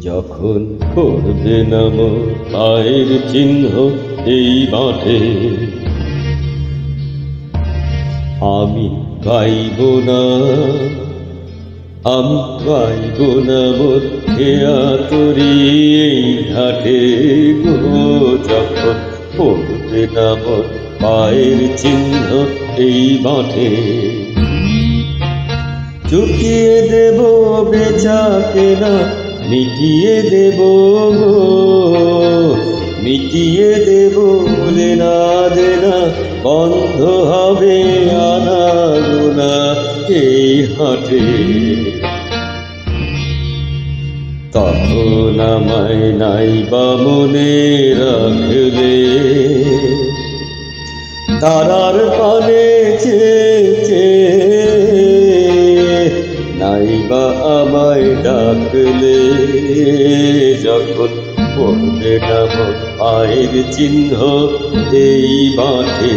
যখন করবে নাম পায়ের চিহ্ন এই মাঠে আমি গাইব না, আমি গাইব না মোর তরি এই ঘাটে। গো যখন পড়বে না মোর পায়ের চিহ্ন এই মাঠে চুকিয়ে দেব বেচা কেনা মিটিয়ে দেব গো। মিটিয়ে দেব না দেনা বন্ধ হবে আনা গোনা এই হাটে। তখন আমায় নাই বা মনে রাখলে তারার পানে চেয়ে নাই বা আমায় ডাকলে যখন পড়বে নাম আয়ের চিহ্ন এই মাঠে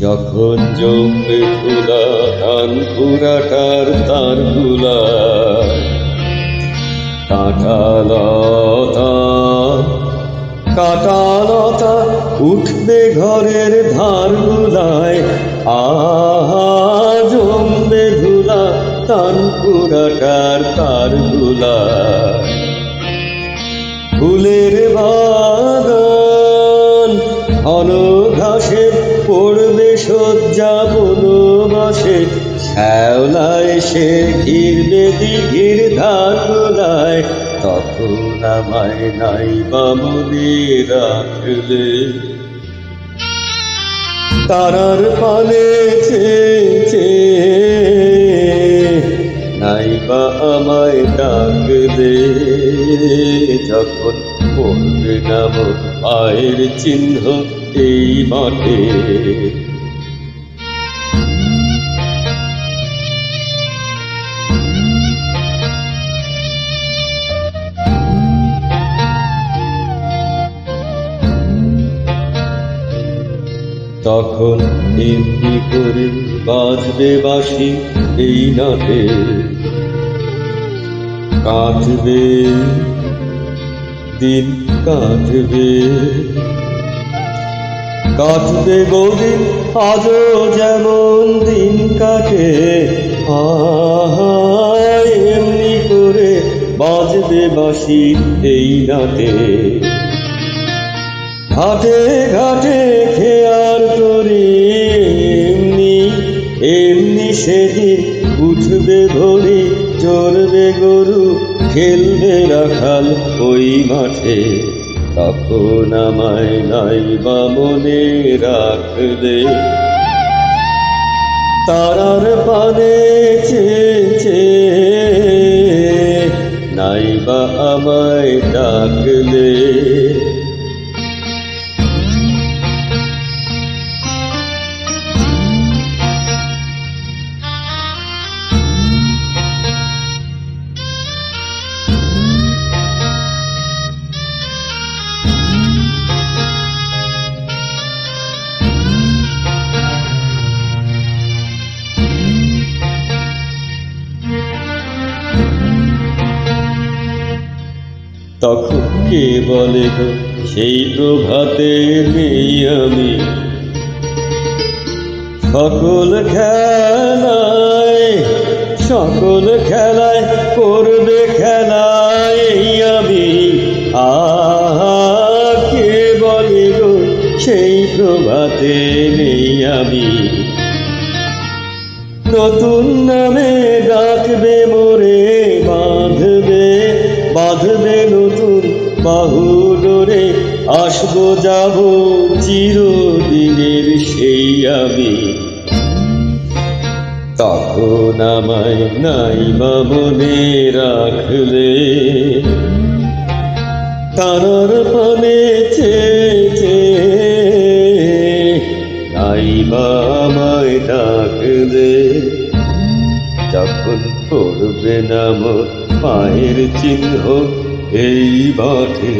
যখন জমবে ফুলা ধান পুরাটার তারগুলা কাঁটালতা কাঁটালতা উঠবে ঘরের ধার গুলায় আহা, জমবে ধুলা তান পুরাটার তার গুলায় ফুলের বাগান, ঘন ঘাসে পড়বে শয্যা বনবাসে শ্যাওলায় সে ঘিরবে দিঘির ধাকুলায় তখন আমায় নাই বামনে রাখলে। তারার চেয়ে নাই বা আমায় ডাকলে। যখন পড়বে না মোর পায়ের চিহ্ন এই মাঠে তখন এমনি করে বাজবে বাসি এই নাটে। কাঁদবে, দিন কাঁদবে। কাটবে গদিন আজও যেমন দিন কাটে। এমনি করে বাজবে বাসি এই নাটে। ঘাটে ঘাটে খেয়ার করি, এমনি এমনি সেদিন উঠবে ভরি, চড়বে গরু, খেলবে রাখাল ওই মাঠে। তখন আমায় নাই বা মনে রাখলে তারার পানে চেয়ে নাই বা আমায় ডাকলে তখন কে বলে গো, সেই প্রভাতে নেই আমি? সকল খেলায় সকল খেলায় করবে খেলায় আমি। আহা, কে বলে গো, সেই প্রভাতে নেই আমি? নতুন নামে ডাকবে মোরে বাঁধবে নতুন বাহু ডোরে আসব, যাব চিরদিনের সেই আমি। তখন আমায় নাই বা মনে রাখলে। তারার পানে নাই বা আমায় ডাক দে যখন পড়বে না পায়ের চিহ্ন এই মাঠে